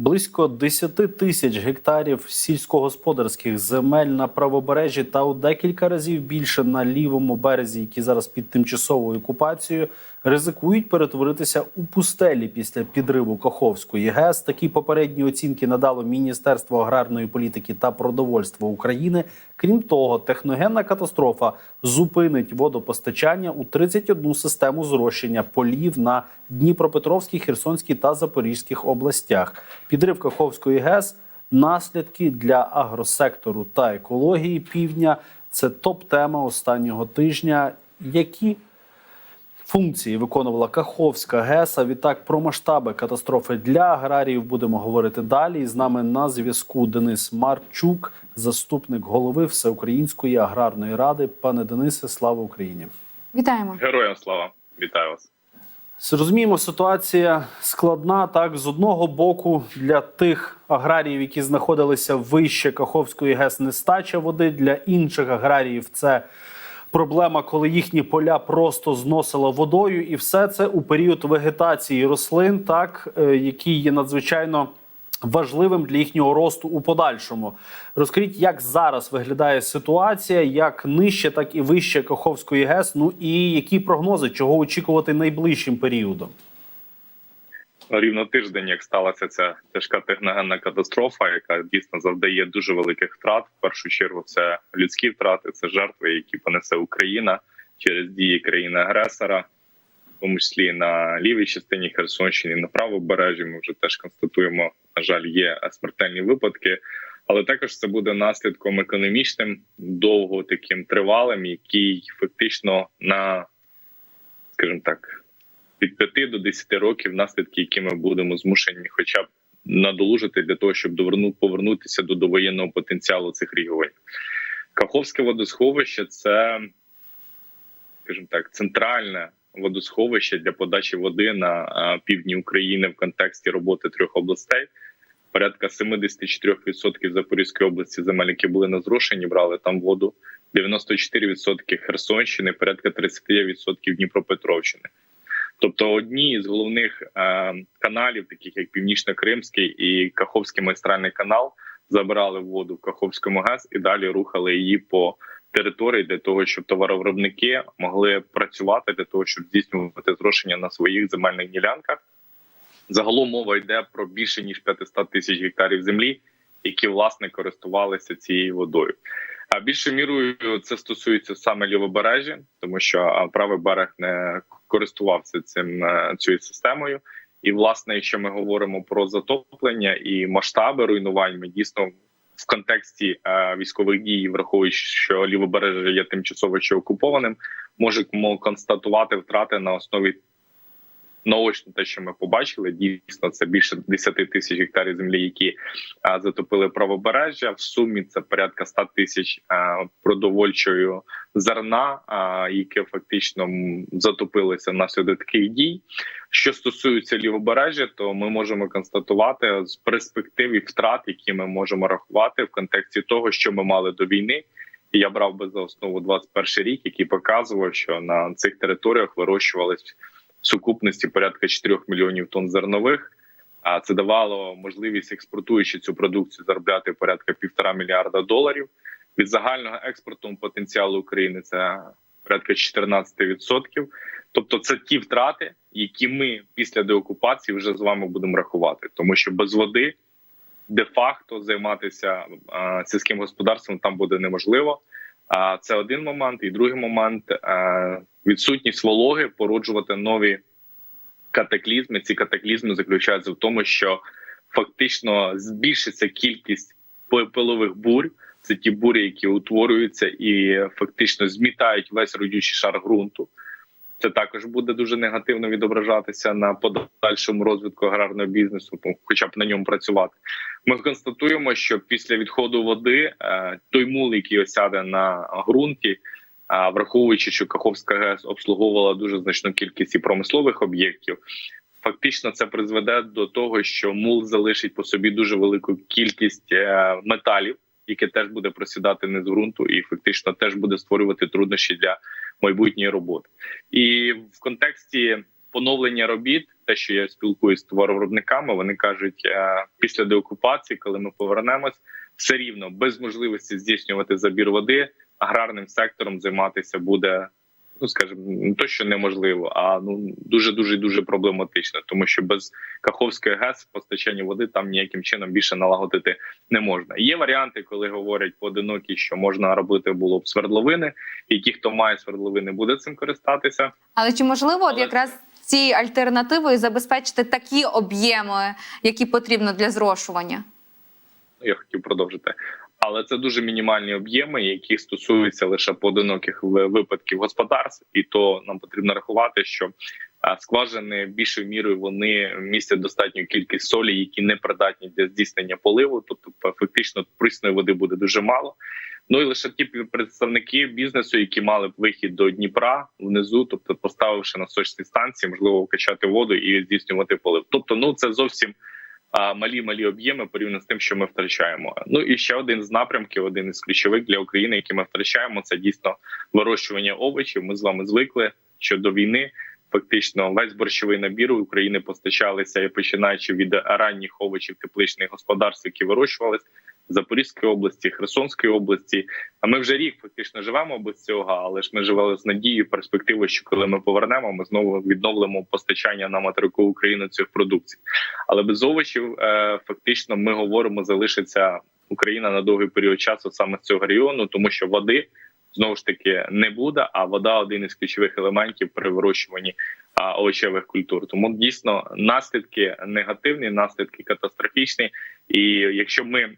Близько 10 тисяч гектарів сільськогосподарських земель на правобережжі та у декілька разів більше на лівому березі, які зараз під тимчасовою окупацією, ризикують перетворитися у пустелі після підриву Каховської ГЕС. Такі попередні оцінки надало Міністерство аграрної політики та продовольства України. Крім того, техногенна катастрофа зупинить водопостачання у 31 систему зрощення полів на Дніпропетровській, Херсонській та Запорізьких областях. Підрив Каховської ГЕС, наслідки для агросектору та екології півдня це топ-тема останнього тижня. Які функції виконувала Каховська ГЕС. А відтак про масштаби катастрофи для аграріїв будемо говорити далі. І з нами на зв'язку Денис Марчук, заступник голови Всеукраїнської аграрної ради. Пане Денисе, слава Україні! Вітаємо. Героям слава, вітаю вас. Розуміємо, ситуація складна. Так, з одного боку, для тих аграріїв, які знаходилися вище Каховської ГЕС, нестача води. Для інших аграріїв це проблема, коли їхні поля просто зносило водою, і все це у період вегетації рослин, так е, які є надзвичайно важливим для їхнього росту у подальшому. Розкажіть, як зараз виглядає ситуація, як нижче, так і вище Каховської ГЕС. Ну і які прогнози, чого очікувати найближчим періодом? Рівно тиждень, як сталася ця тяжка техногенна катастрофа, яка дійсно завдає дуже великих втрат. В першу чергу це людські втрати, це жертви, які понесе Україна через дії країни-агресора, в тому числі на лівій частині Херсонщини, на правобережжі. Ми вже теж констатуємо, на жаль, є смертельні випадки. Але також це буде наслідком економічним, довго таким тривалим, який фактично на, скажімо так, від 5 до 10 років наслідки, які ми будемо змушені, хоча б надолужити для того, щоб доверну повернутися до довоєнного потенціалу цих регіонів. Каховське водосховище це, скажімо так, центральне водосховище для подачі води на півдні України в контексті роботи трьох областей. Порядка 74% Запорізької області земель, які були на зрушенні, брали там воду. 94% Херсонщини, порядка 39% Дніпропетровщини. Тобто, одні з головних е, каналів, таких як Північно-Кримський і Каховський магістральний канал, забирали воду в Каховському ГЕС і далі рухали її по території для того, щоб товаровиробники могли працювати для того, щоб здійснювати зрошення на своїх земельних ділянках. Загалом мова йде про більше ніж 500 тисяч гектарів землі, які власне користувалися цією водою. А більшою мірою це стосується саме лівобережжя, тому що правий берег не користувався цим цією системою. І, власне, якщо ми говоримо про затоплення і масштаби руйнувань, ми дійсно в контексті е, військових дій, враховуючи, що лівобережжя є тимчасово ще окупованим, можемо констатувати втрати на основі наочно те, що ми побачили, дійсно це більше 10 тисяч гектарів землі, які а, затопили правобережжя. В сумі це порядка 100 тисяч продовольчої зерна, а, яке фактично затопилося внаслідок таких дій. Що стосується лівобережжя, то ми можемо констатувати з перспектив і втрат, які ми можемо рахувати в контексті того, що ми мали до війни. Я брав би за основу 21 рік, який показував, що на цих територіях вирощувались сукупності порядка 4 мільйонів тонн зернових. А це давало можливість експортуючи цю продукцію заробляти порядка півтора мільярда доларів. Від загального експорту потенціалу України це порядка 14%. Тобто, це ті втрати, які ми після деокупації вже з вами будемо рахувати, тому що без води де-факто займатися сільським господарством там буде неможливо. Це один момент, і другий момент відсутність вологи породжувати нові катаклізми. Ці катаклізми заключаються в тому, що фактично збільшиться кількість пилових бурь. Це ті бурі, які утворюються і фактично змітають весь родючий шар ґрунту. Це також буде дуже негативно відображатися на подальшому розвитку аграрного бізнесу, хоча б на ньому працювати. Ми констатуємо, що після відходу води той мул, який осяде на ґрунті, враховуючи, що Каховська ГЕС обслуговувала дуже значну кількість і промислових об'єктів. Фактично, це призведе до того, що мул залишить по собі дуже велику кількість е, металів, яке теж буде просідати не з ґрунту, і фактично теж буде створювати труднощі для майбутньої роботи. І в контексті поновлення робіт те, що я спілкуюся з товаровиробниками, вони кажуть, е, після деокупації, коли ми повернемось, все рівно без можливості здійснювати забір води, аграрним сектором займатися буде. Ну, скажімо, не то, що неможливо, а ну дуже дуже дуже проблематично, тому що без Каховської ГЕС постачання води там ніяким чином більше налагодити не можна. Є варіанти, коли говорять поодинокі, що можна робити було б свердловини, і ті, хто має свердловини, буде цим користатися. Але чи можливо от Але- якраз цією альтернативою забезпечити такі об'єми, які потрібно для зрошування? Ну, я хотів продовжити. Але це дуже мінімальні об'єми, які стосуються лише поодиноких випадків господарств, і то нам потрібно рахувати, що скважини більшою мірою вони містять достатню кількість солі, які не придатні для здійснення поливу. Тобто, фактично прісної води буде дуже мало. Ну і лише ті представники бізнесу, які мали б вихід до Дніпра внизу, тобто поставивши на сочні станції, можливо, качати воду і здійснювати полив. Тобто, ну це зовсім малі малі об'єми порівняно з тим, що ми втрачаємо. Ну і ще один з напрямків, один із ключових для України, який ми втрачаємо, це дійсно вирощування овочів. Ми з вами звикли, що до війни фактично весь борщовий набір України постачалися, і починаючи від ранніх овочів тепличних господарств, які вирощувались. Запорізької області, Херсонської області. А ми вже рік фактично живемо без цього, але ж ми живали з надією, перспективою, що коли ми повернемо, ми знову відновимо постачання на материку України цих продукцій. Але без овочів е, фактично ми говоримо, залишиться Україна на довгий період часу саме з цього регіону, тому що води знову ж таки не буде. А вода один із ключових елементів при вирощуванні овочевих культур. Тому дійсно наслідки негативні, наслідки катастрофічні. І якщо ми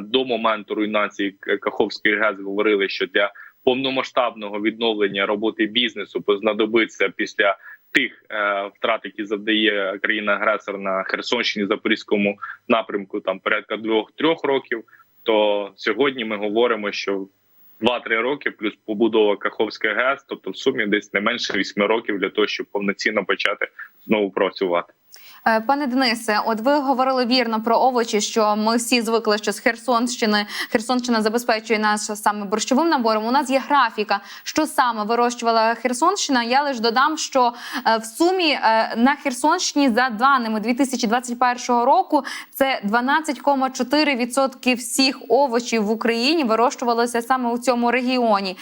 до моменту руйнації Каховської ГЕС говорили, що для повномасштабного відновлення роботи бізнесу знадобиться після тих е, втрат, які завдає країна-агресор на Херсонщині, Запорізькому напрямку, там порядка двох-трьох років. То сьогодні ми говоримо, що 2-3 роки плюс побудова Каховської ГЕС, тобто в сумі десь не менше 8 років для того, щоб повноцінно почати знову працювати. Е, Пане Денисе, от ви говорили вірно про овочі, що ми всі звикли, що з Херсонщини Херсонщина забезпечує нас саме борщовим набором. У нас є графіка, що саме вирощувала Херсонщина. Я лише додам, що е, в сумі е, на Херсонщині за даними 2021 року це 12,4% всіх овочів в Україні вирощувалося саме у цьому регіоні.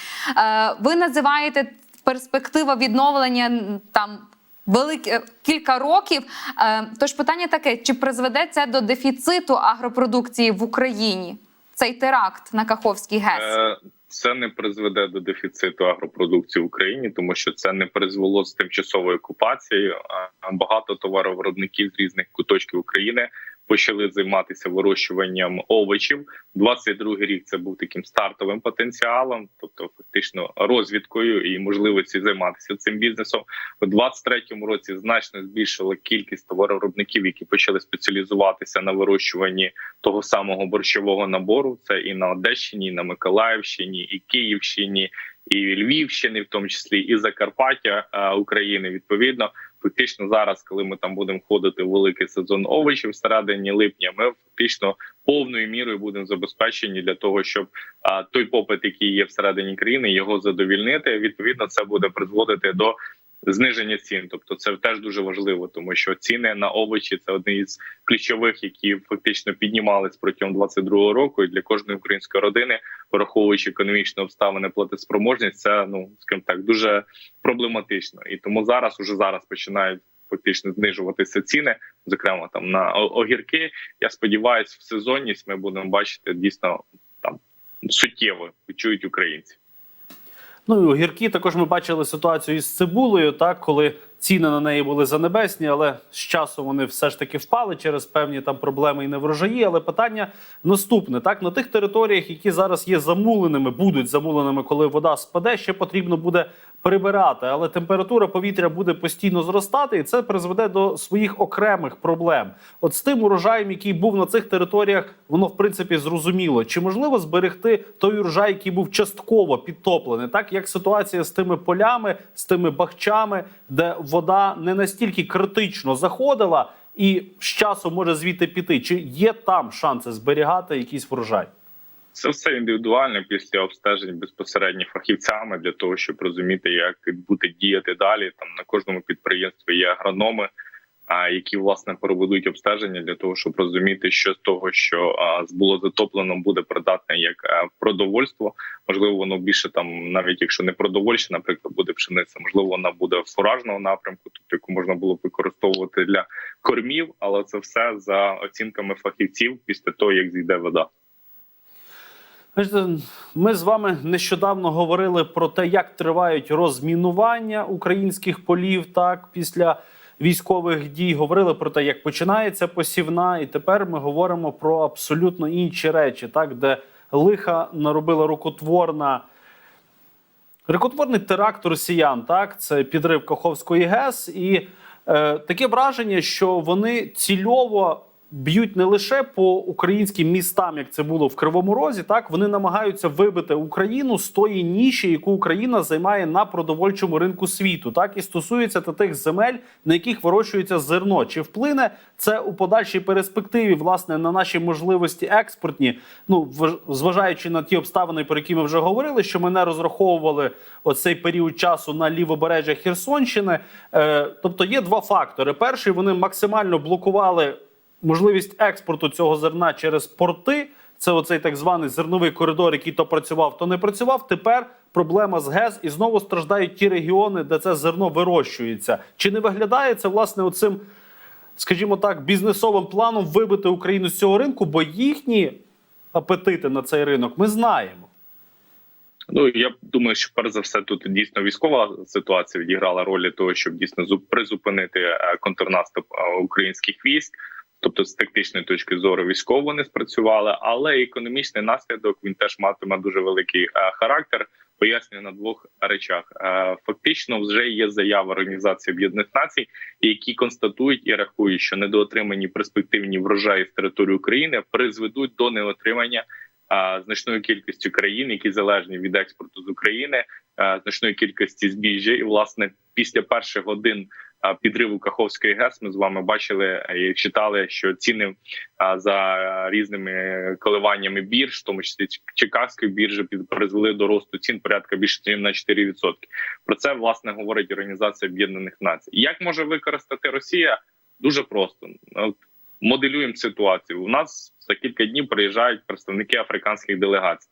Ви називаєте перспектива відновлення там великі кілька років. Е, Тож питання таке: чи призведе це до дефіциту агропродукції в Україні? Цей теракт на Каховський ГЕС? Е, Це не призведе до дефіциту агропродукції в Україні, тому що це не призвело з тимчасової окупації. А Багато товаровиробників з різних куточків України почали займатися вирощуванням овочів. 22-й рік це був таким стартовим потенціалом, тобто фактично розвідкою і можливості займатися цим бізнесом. У 23-му році значно збільшила кількість товаровиробників, які почали спеціалізуватися на вирощуванні того самого борщового набору. Це і на Одещині, і на Миколаївщині, і Київщині, і Львівщини, в тому числі і Закарпаття е, України. Відповідно, фактично зараз, коли ми там будемо входити в великий сезон овочів всередині липня, ми фактично повною мірою будемо забезпечені для того, щоб а, той попит, який є всередині країни, його задовільнити. Відповідно, це буде призводити до зниження цін. Тобто, це теж дуже важливо, тому що ціни на овочі це одні із ключових, які фактично піднімались протягом 22-го року. І для кожної української родини, враховуючи економічні обставини, платоспроможність, це ну скажімо так дуже проблематично. І тому зараз уже зараз починають. Фактично знижуватися ціни, зокрема там на огірки. Я сподіваюся, в сезонність ми будемо бачити дійсно там суттєво відчують українці. Ну і огірки також ми бачили ситуацію із цибулею, так коли ціни на неї були занебесні, але з часом вони все ж таки впали через певні там проблеми і неврожаї. Але питання наступне: так на тих територіях, які зараз є замуленими, будуть замуленими, коли вода спаде, ще потрібно буде прибирати. Але температура повітря буде постійно зростати, і це призведе до своїх окремих проблем. От з тим урожаєм, який був на цих територіях, воно в принципі зрозуміло. Чи можливо зберегти той урожай, який був частково підтоплений, так як ситуація з тими полями, з тими бахчами, де вода не настільки критично заходила, і з часом може звідти піти? Чи є там шанси зберігати якийсь врожай? Це все індивідуально після обстежень безпосередньо фахівцями для того, щоб розуміти, як бути діяти далі. Там на кожному підприємстві є агрономи, які власне проведуть обстеження для того, щоб розуміти, що з того, що було затоплено, буде придатне як продовольство. Можливо, воно більше там, навіть якщо не продовольче, наприклад, буде пшениця, можливо, вона буде фуражного напрямку, тобто яку можна було використовувати для кормів, але це все за оцінками фахівців після того, як зійде вода. Ми з вами нещодавно говорили про те, як тривають розмінування українських полів так після військових дій. Говорили про те, як починається посівна, і тепер ми говоримо про абсолютно інші речі, так де лиха наробила рукотворна. Рукотворний теракт росіян, так це підрив Каховської ГЕС, і е, таке враження, що вони цільово б'ють не лише по українським містам, як це було в Кривому Розі. Так вони намагаються вибити Україну з тої ніші, яку Україна займає на продовольчому ринку світу. Так і стосується та тих земель, на яких вирощується зерно. Чи вплине це у подальшій перспективі власне на наші можливості експортні? Ну зважаючи на ті обставини, про які ми вже говорили, що ми не розраховували оцей період часу на лівобережжя Херсонщини. Е, тобто є два фактори: перший вони максимально блокували можливість експорту цього зерна через порти. Це оцей так званий зерновий коридор, який то працював, то не працював. Тепер проблема з ГЕС, і знову страждають ті регіони, де це зерно вирощується. Чи не виглядає це власне оцим, скажімо так, бізнесовим планом вибити Україну з цього ринку? Бо їхні апетити на цей ринок ми знаємо. Ну я думаю, що перш за все тут дійсно військова ситуація відіграла роль для того, щоб дійсно призупинити е, контрнаступ е, українських військ. Тобто, з тактичної точки зору військово вони спрацювали, але економічний наслідок він теж матиме дуже великий е, характер. Пояснюю на двох речах. Е, Фактично, вже є заява Організації Об'єднаних Націй, які констатують і рахують, що недоотримані перспективні врожаї з території України призведуть до неотримання а, значної кількості країн, які залежні від експорту з України, значної кількості збіжжя. І власне після перших годин підриву Каховської ГЕС ми з вами бачили і читали, що ціни за різними коливаннями бірж, в тому числі Чикагської біржі, призвели до росту цін порядка більше ніж на 4%. Про це власне говорить Організація Об'єднаних Націй. Як може використати Росія? Дуже просто. Моделюємо ситуацію. У нас за кілька днів приїжджають представники африканських делегацій.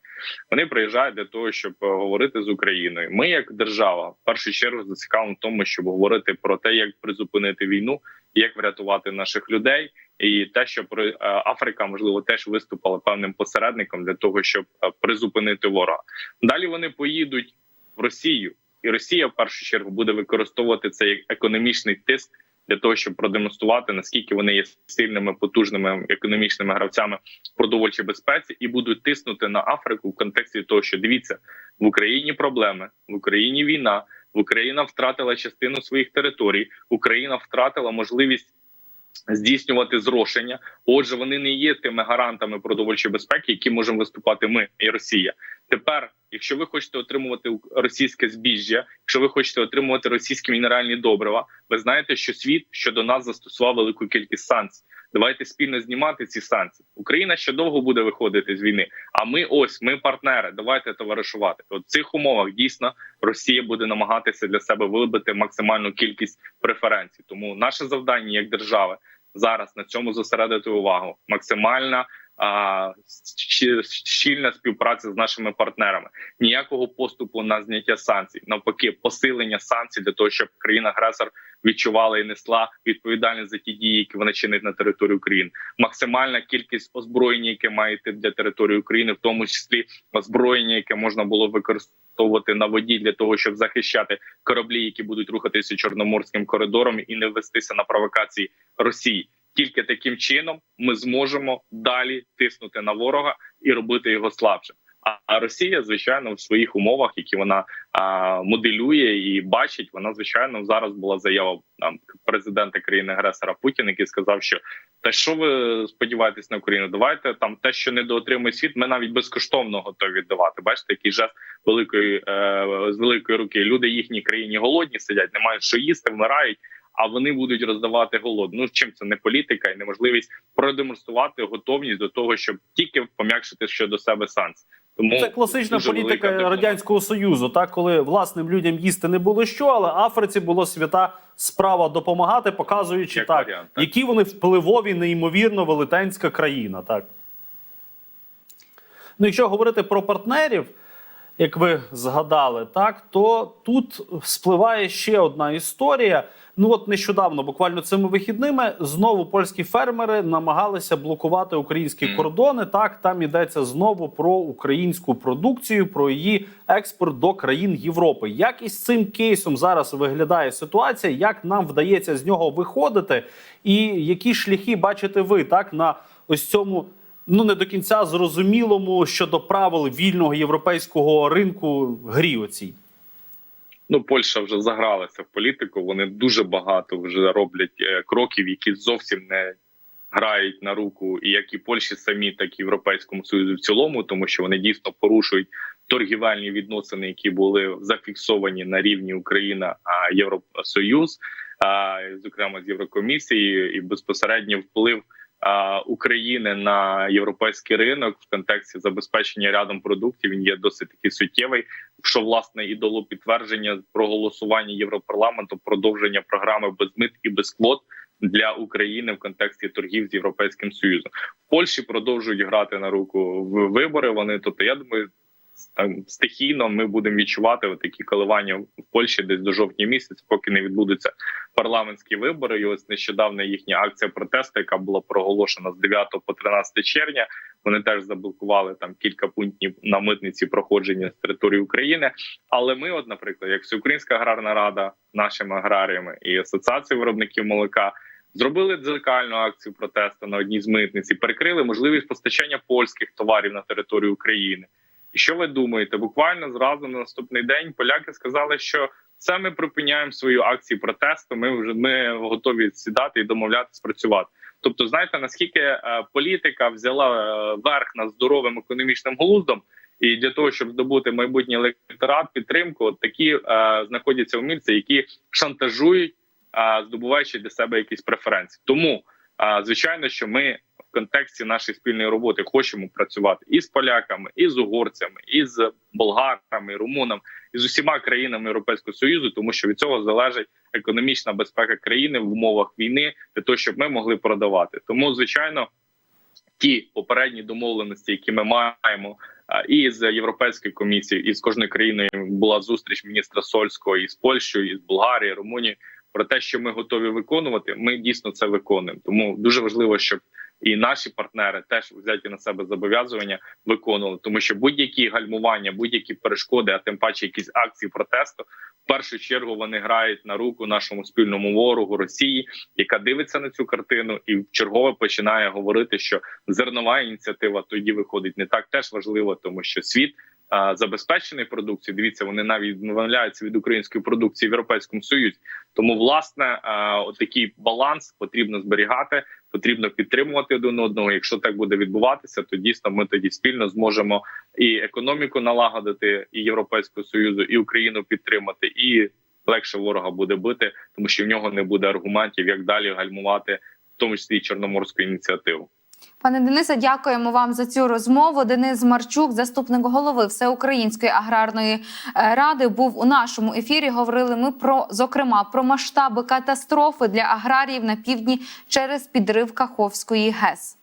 Вони приїжджають для того, щоб е, говорити з Україною. Ми, як держава, в першу чергу зацікавлені в тому, щоб говорити про те, як призупинити війну, як врятувати наших людей, і те, що при- е, Африка можливо теж виступила певним посередником для того, щоб е, призупинити ворога. Далі вони поїдуть в Росію, і Росія в першу чергу буде використовувати це як економічний тиск для того, щоб продемонструвати наскільки вони є сильними, потужними економічними гравцями в безпеці, і будуть тиснути на Африку в контексті того, що дивіться в Україні проблеми, в Україні війна, Україна втратила частину своїх територій, Україна втратила можливість. Здійснювати зрошення, отже, вони не є тими гарантами продовольчої безпеки, які можемо виступати ми і Росія. Тепер, якщо ви хочете отримувати російське збіжжя, якщо ви хочете отримувати російські мінеральні добрива, ви знаєте, що світ щодо нас застосував велику кількість санкцій. Давайте спільно знімати ці санкції. Україна ще довго буде виходити з війни. А ми ось ми партнери. Давайте товаришувати. От в цих умовах дійсно Росія буде намагатися для себе вибити максимальну кількість преференцій. Тому наше завдання як держави зараз на цьому зосередити увагу. Максимальна щільна співпраця з нашими партнерами. Ніякого поступу на зняття санкцій, навпаки, посилення санкцій для того, щоб країна-агресор відчувала і несла відповідальність за ті дії, які вона чинить на території України. Максимальна кількість озброєння, яке має йти для території України, в тому числі озброєння, яке можна було використовувати на воді для того, щоб захищати кораблі, які будуть рухатися чорноморським коридором і не вестися на провокації Росії. Тільки таким чином ми зможемо далі тиснути на ворога і робити його слабшим. А- Росія, звичайно, в своїх умовах, які вона а, моделює і бачить, вона звичайно зараз була заява там президента країни агресора Путіна, який сказав, що та що ви сподіваєтесь на Україну? Давайте там те, що недоотримує світ, ми навіть безкоштовно готові віддавати. Бачите, який жест великої е, з великої руки. Люди їхній країні голодні сидять, не мають що їсти, вмирають. А вони будуть роздавати голод. Ну чим це не політика і неможливість продемонструвати готовність до того, щоб тільки пом'якшити щодо себе санкції. Тому Це класична політика велика радянського союзу, так коли власним людям їсти не було що, але Африці було свята справа допомагати, показуючи Як так, варіант, так. які вони впливові, неймовірно велетенська країна. Так. Ну, якщо говорити про партнерів, як ви згадали, так то тут спливає ще одна історія. Ну от нещодавно, буквально цими вихідними, знову польські фермери намагалися блокувати українські кордони. Так там йдеться знову про українську продукцію, про її експорт до країн Європи. Як із цим кейсом зараз виглядає ситуація? Як нам вдається з нього виходити? І які шляхи бачите ви так на ось цьому? Ну, не до кінця зрозумілому щодо правил вільного європейського ринку грі оцій. Ну, Польща вже загралася в політику. Вони дуже багато вже роблять е, кроків, які зовсім не грають на руку, і як і Польщі самі, так і Європейському Союзу в цілому, тому що вони дійсно порушують торгівельні відносини, які були зафіксовані на рівні Україна а Євросоюз, а зокрема з Єврокомісією, і безпосередньо вплив. А, України на європейський ринок в контексті забезпечення рядом продуктів він є досить таки суттєвий що власне і дало підтвердження про голосування Європарламенту продовження програми без мит і без квот для України в контексті торгів з європейським союзом. В Польщі продовжують грати на руку в вибори. Вони тобто, я думаю. Стихійно ми будемо відчувати такі коливання в Польщі десь до жовтня місяця, поки не відбудуться парламентські вибори. І ось нещодавно їхня акція протесту, яка була проголошена з 9 по 13 червня. Вони теж заблокували там кілька пунктів на митниці проходження з території України. Але ми, от, наприклад, як Всеукраїнська аграрна рада, нашими аграріями і асоціація виробників молока. Зробили дзеркальну акцію протесту на одній з митниць і перекрили можливість постачання польських товарів на територію України. І що ви думаєте? Буквально зразу на наступний день поляки сказали, що все ми припиняємо свою акцію протесту. Ми вже ми готові сідати і домовлятися працювати. Тобто, знаєте, наскільки е, політика взяла е, верх над здоровим економічним глуздом, і для того, щоб здобути майбутній електорат, підтримку, от такі е, знаходяться умільці, які шантажують, е, здобуваючи для себе якісь преференції. Тому е, звичайно, що ми контексті нашої спільної роботи хочемо працювати і з поляками, і з угорцями, і з болгарами, і румунами, і з усіма країнами Європейського союзу, тому що від цього залежить економічна безпека країни в умовах війни, для того, щоб ми могли продавати. Тому, звичайно, ті попередні домовленості, які ми маємо. І з європейською комісією, і з кожною країною була зустріч міністра Сольського і з Польщею, і з Болгарією, Румунією. Про те, що ми готові виконувати, ми дійсно це виконуємо. Тому дуже важливо, щоб і наші партнери теж взяті на себе зобов'язування виконували, тому що будь-які гальмування, будь-які перешкоди, а тим паче якісь акції протесту, в першу чергу вони грають на руку нашому спільному ворогу Росії, яка дивиться на цю картину і чергове починає говорити, що зернова ініціатива тоді виходить не так. Теж важливо, тому що світ. Забезпечений продукцією, дивіться, вони навіть відмовляються від української продукції в Європейському Союзі. Тому, власне, а, от такий баланс потрібно зберігати, потрібно підтримувати один одного. Якщо так буде відбуватися, то дійсно ми тоді спільно зможемо і економіку налагодити, і Європейського союзу, і Україну підтримати, і легше ворога буде бити, тому що в нього не буде аргументів, як далі гальмувати, в тому числі і чорноморську ініціативу. Пане Денисе, дякуємо вам за цю розмову. Денис Марчук, заступник голови Всеукраїнської аграрної е, ради, був у нашому ефірі. Говорили ми про зокрема про масштаби катастрофи для аграріїв на півдні через підрив Каховської ГЕС.